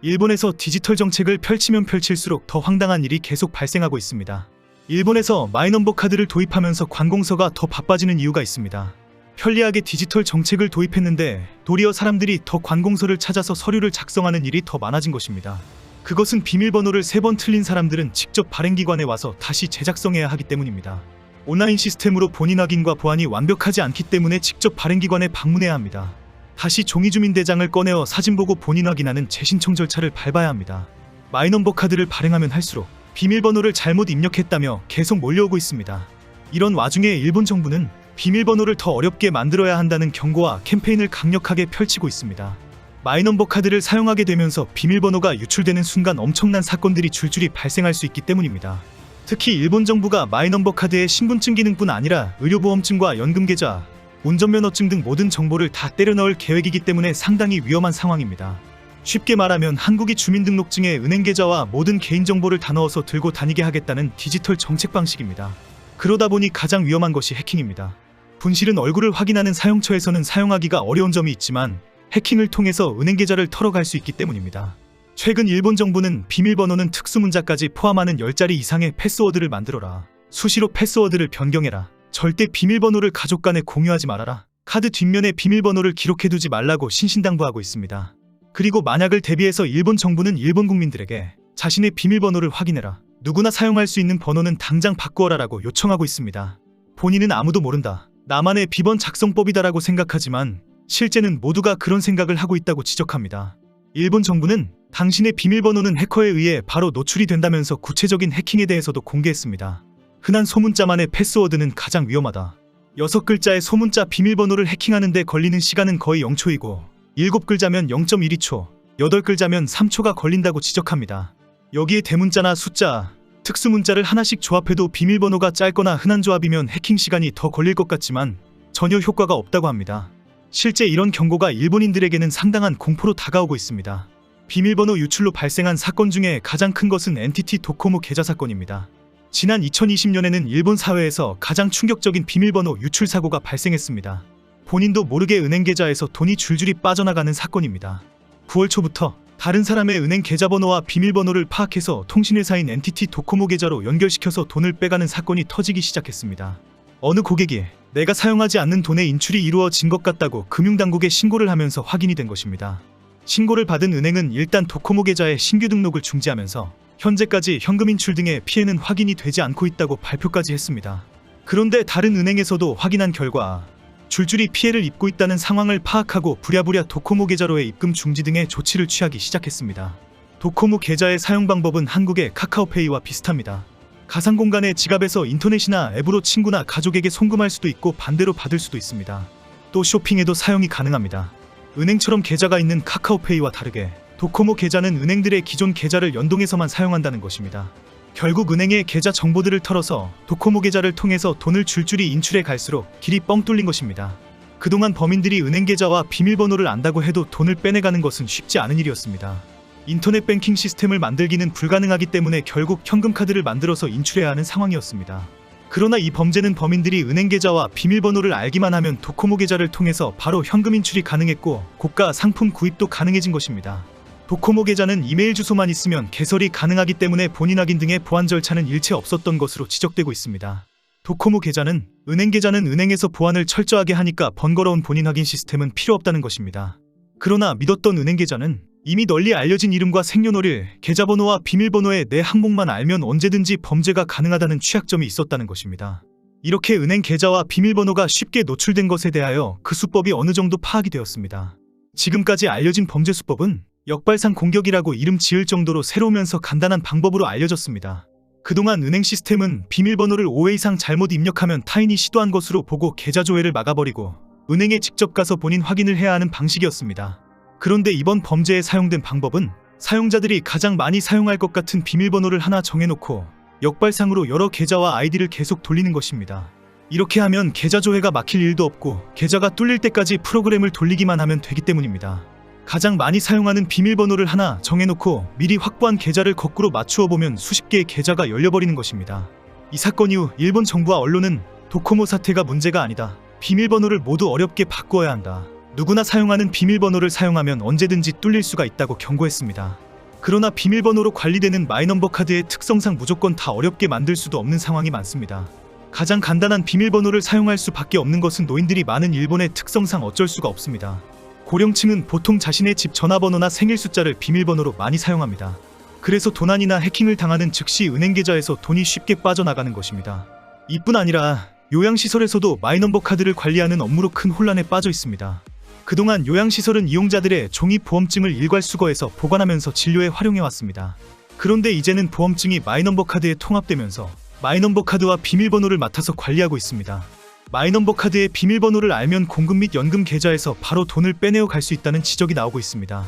일본에서 디지털 정책을 펼치면 펼칠수록 더 황당한 일이 계속 발생하고 있습니다. 일본에서 마이넘버 카드를 도입하면서 관공서가 더 바빠지는 이유가 있습니다. 편리하게 디지털 정책을 도입했는데 도리어 사람들이 더 관공서를 찾아서 서류를 작성하는 일이 더 많아진 것입니다. 그것은 비밀번호를 세 번 틀린 사람들은 직접 발행기관에 와서 다시 재작성해야 하기 때문입니다. 온라인 시스템으로 본인 확인과 보안이 완벽하지 않기 때문에 직접 발행기관에 방문해야 합니다. 다시 종이주민대장을 꺼내어 사진 보고 본인 확인하는 재신청 절차를 밟아야 합니다. 마이넘버 카드를 발행하면 할수록 비밀번호를 잘못 입력했다며 계속 몰려오고 있습니다. 이런 와중에 일본 정부는 비밀번호를 더 어렵게 만들어야 한다는 경고와 캠페인을 강력하게 펼치고 있습니다. 마이넘버 카드를 사용하게 되면서 비밀번호가 유출되는 순간 엄청난 사건들이 줄줄이 발생할 수 있기 때문입니다. 특히 일본 정부가 마이넘버 카드의 신분증 기능뿐 아니라 의료보험증과 연금계좌, 운전면허증 등 모든 정보를 다 때려 넣을 계획이기 때문에 상당히 위험한 상황입니다. 쉽게 말하면 한국이 주민등록증에 은행 계좌와 모든 개인정보를 다 넣어서 들고 다니게 하겠다는 디지털 정책 방식입니다. 그러다 보니 가장 위험한 것이 해킹입니다. 분실은 얼굴을 확인하는 사용처에서는 사용하기가 어려운 점이 있지만 해킹을 통해서 은행 계좌를 털어갈 수 있기 때문입니다. 최근 일본 정부는 비밀번호는 특수문자까지 포함하는 10자리 이상의 패스워드를 만들어라. 수시로 패스워드를 변경해라. 절대 비밀번호를 가족 간에 공유하지 말아라. 카드 뒷면에 비밀번호를 기록해두지 말라고 신신당부하고 있습니다. 그리고 만약을 대비해서 일본 정부는 일본 국민들에게 자신의 비밀번호를 확인해라. 누구나 사용할 수 있는 번호는 당장 바꾸어라라고 요청하고 있습니다. 본인은 아무도 모른다. 나만의 비번 작성법이다라고 생각하지만 실제는 모두가 그런 생각을 하고 있다고 지적합니다. 일본 정부는 당신의 비밀번호는 해커에 의해 바로 노출이 된다면서 구체적인 해킹에 대해서도 공개했습니다. 흔한 소문자만의 패스워드는 가장 위험하다. 6글자의 소문자 비밀번호를 해킹하는데 걸리는 시간은 거의 0초이고 7글자면 0.12초, 8글자면 3초가 걸린다고 지적합니다. 여기에 대문자나 숫자, 특수문자를 하나씩 조합해도 비밀번호가 짧거나 흔한 조합이면 해킹 시간이 더 걸릴 것 같지만 전혀 효과가 없다고 합니다. 실제 이런 경고가 일본인들에게는 상당한 공포로 다가오고 있습니다. 비밀번호 유출로 발생한 사건 중에 가장 큰 것은 NTT 도코모 계좌 사건입니다. 지난 2020년에는 일본 사회에서 가장 충격적인 비밀번호 유출 사고가 발생했습니다. 본인도 모르게 은행 계좌에서 돈이 줄줄이 빠져나가는 사건입니다. 9월 초부터 다른 사람의 은행 계좌번호와 비밀번호를 파악해서 통신회사인 NTT 도코모 계좌로 연결시켜서 돈을 빼가는 사건이 터지기 시작했습니다. 어느 고객이 내가 사용하지 않는 돈의 인출이 이루어진 것 같다고 금융당국에 신고를 하면서 확인이 된 것입니다. 신고를 받은 은행은 일단 도코모 계좌의 신규 등록을 중지하면서 현재까지 현금 인출 등의 피해는 확인이 되지 않고 있다고 발표까지 했습니다. 그런데 다른 은행에서도 확인한 결과 줄줄이 피해를 입고 있다는 상황을 파악하고 부랴부랴 도코모 계좌로의 입금 중지 등의 조치를 취하기 시작했습니다. 도코모 계좌의 사용 방법은 한국의 카카오페이와 비슷합니다. 가상 공간의 지갑에서 인터넷이나 앱으로 친구나 가족에게 송금할 수도 있고 반대로 받을 수도 있습니다. 또 쇼핑에도 사용이 가능합니다. 은행처럼 계좌가 있는 카카오페이와 다르게 도코모 계좌는 은행들의 기존 계좌를 연동해서만 사용한다는 것입니다. 결국 은행의 계좌 정보들을 털어서 도코모 계좌를 통해서 돈을 줄줄이 인출해 갈수록 길이 뻥 뚫린 것입니다. 그동안 범인들이 은행 계좌와 비밀번호를 안다고 해도 돈을 빼내가는 것은 쉽지 않은 일이었습니다. 인터넷 뱅킹 시스템을 만들기는 불가능하기 때문에 결국 현금 카드를 만들어서 인출해야 하는 상황이었습니다. 그러나 이 범죄는 범인들이 은행 계좌와 비밀번호를 알기만 하면 도코모 계좌를 통해서 바로 현금 인출이 가능했고 고가 상품 구입도 가능해진 것입니다. 도코모 계좌는 이메일 주소만 있으면 개설이 가능하기 때문에 본인 확인 등의 보안 절차는 일체 없었던 것으로 지적되고 있습니다. 도코모 계좌는 은행 계좌는 은행에서 보안을 철저하게 하니까 번거로운 본인 확인 시스템은 필요 없다는 것입니다. 그러나 믿었던 은행 계좌는 이미 널리 알려진 이름과 생년월일, 계좌번호와 비밀번호의 내 항목만 알면 언제든지 범죄가 가능하다는 취약점이 있었다는 것입니다. 이렇게 은행 계좌와 비밀번호가 쉽게 노출된 것에 대하여 그 수법이 어느 정도 파악이 되었습니다. 지금까지 알려진 범죄 수법은 역발상 공격이라고 이름 지을 정도로 새로우면서 간단한 방법으로 알려졌습니다. 그동안 은행 시스템은 비밀번호를 5회 이상 잘못 입력하면 타인이 시도한 것으로 보고 계좌 조회를 막아버리고 은행에 직접 가서 본인 확인을 해야 하는 방식이었습니다. 그런데 이번 범죄에 사용된 방법은 사용자들이 가장 많이 사용할 것 같은 비밀번호를 하나 정해놓고 역발상으로 여러 계좌와 아이디를 계속 돌리는 것입니다. 이렇게 하면 계좌 조회가 막힐 일도 없고 계좌가 뚫릴 때까지 프로그램을 돌리기만 하면 되기 때문입니다. 가장 많이 사용하는 비밀번호를 하나 정해놓고 미리 확보한 계좌를 거꾸로 맞추어 보면 수십 개의 계좌가 열려버리는 것입니다. 이 사건 이후 일본 정부와 언론은 도코모 사태가 문제가 아니다. 비밀번호를 모두 어렵게 바꾸어야 한다. 누구나 사용하는 비밀번호를 사용하면 언제든지 뚫릴 수가 있다고 경고했습니다. 그러나 비밀번호로 관리되는 마이넘버 카드의 특성상 무조건 다 어렵게 만들 수도 없는 상황이 많습니다. 가장 간단한 비밀번호를 사용할 수밖에 없는 것은 노인들이 많은 일본의 특성상 어쩔 수가 없습니다. 고령층은 보통 자신의 집 전화번호나 생일 숫자를 비밀번호로 많이 사용합니다. 그래서 도난이나 해킹을 당하는 즉시 은행 계좌에서 돈이 쉽게 빠져나가는 것입니다. 이뿐 아니라 요양시설에서도 마이넘버 카드를 관리하는 업무로 큰 혼란에 빠져 있습니다. 그동안 요양시설은 이용자들의 종이 보험증을 일괄 수거해서 보관하면서 진료에 활용해 왔습니다. 그런데 이제는 보험증이 마이넘버 카드에 통합되면서 마이넘버 카드와 비밀번호를 맡아서 관리하고 있습니다. 마이넘버 카드의 비밀번호를 알면 공금 및 연금 계좌에서 바로 돈을 빼내어 갈 수 있다는 지적이 나오고 있습니다.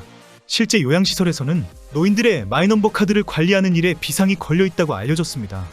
실제 요양시설에서는 노인들의 마이넘버 카드를 관리하는 일에 비상이 걸려 있다고 알려졌습니다.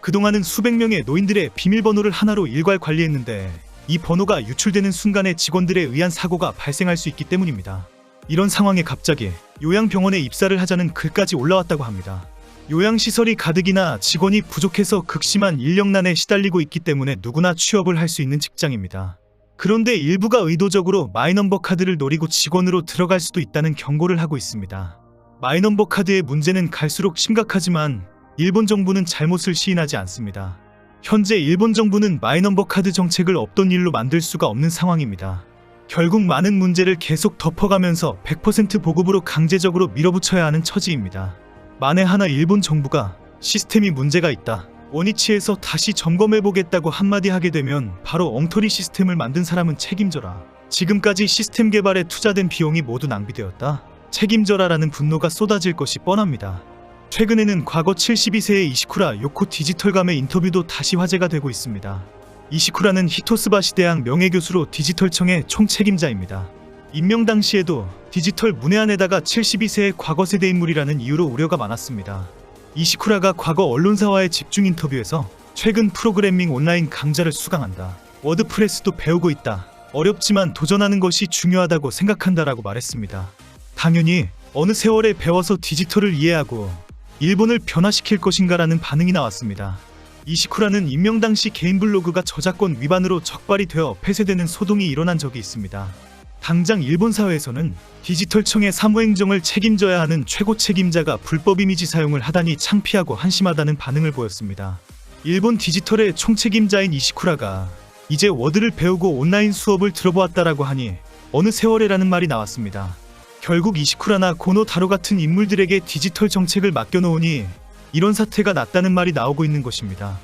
그동안은 수백 명의 노인들의 비밀번호를 하나로 일괄 관리했는데 이 번호가 유출되는 순간에 직원들에 의한 사고가 발생할 수 있기 때문입니다. 이런 상황에 갑자기 요양병원에 입사를 하자는 글까지 올라왔다고 합니다. 요양시설이 가득이나 직원이 부족해서 극심한 인력난에 시달리고 있기 때문에 누구나 취업을 할 수 있는 직장입니다. 그런데 일부가 의도적으로 마이넘버 카드를 노리고 직원으로 들어갈 수도 있다는 경고를 하고 있습니다. 마이넘버 카드의 문제는 갈수록 심각하지만 일본 정부는 잘못을 시인하지 않습니다. 현재 일본 정부는 마이넘버 카드 정책을 없던 일로 만들 수가 없는 상황입니다. 결국 많은 문제를 계속 덮어가면서 100% 보급으로 강제적으로 밀어붙여야 하는 처지입니다. 만에 하나 일본 정부가 시스템이 문제가 있다. 원위치에서 다시 점검해보겠다고 한마디 하게 되면 바로 엉터리 시스템을 만든 사람은 책임져라. 지금까지 시스템 개발에 투자된 비용이 모두 낭비되었다. 책임져라라는 분노가 쏟아질 것이 뻔합니다. 최근에는 과거 72세의 이시쿠라 요코 디지털감의 인터뷰도 다시 화제가 되고 있습니다. 이시쿠라는 히토스바시 대학 명예교수로 디지털청의 총책임자입니다. 임명 당시에도 디지털 문외한에다가 72세의 과거 세대 인물이라는 이유로 우려가 많았습니다. 이시쿠라가 과거 언론사와의 집중 인터뷰에서 최근 프로그래밍 온라인 강좌를 수강한다. 워드프레스도 배우고 있다. 어렵지만 도전하는 것이 중요하다고 생각한다라고 말했습니다. 당연히 어느 세월에 배워서 디지털을 이해하고 일본을 변화시킬 것인가라는 반응이 나왔습니다. 이시쿠라는 임명 당시 개인 블로그가 저작권 위반으로 적발이 되어 폐쇄되는 소동이 일어난 적이 있습니다. 당장 일본 사회에서는 디지털청의 사무행정을 책임져야 하는 최고 책임자가 불법 이미지 사용을 하다니 창피하고 한심하다는 반응을 보였습니다. 일본 디지털의 총책임자인 이시쿠라가 이제 워드를 배우고 온라인 수업을 들어보았다라고 하니 어느 세월에라는 말이 나왔습니다. 결국 이시쿠라나 고노 다로 같은 인물들에게 디지털 정책을 맡겨놓으니 이런 사태가 났다는 말이 나오고 있는 것입니다.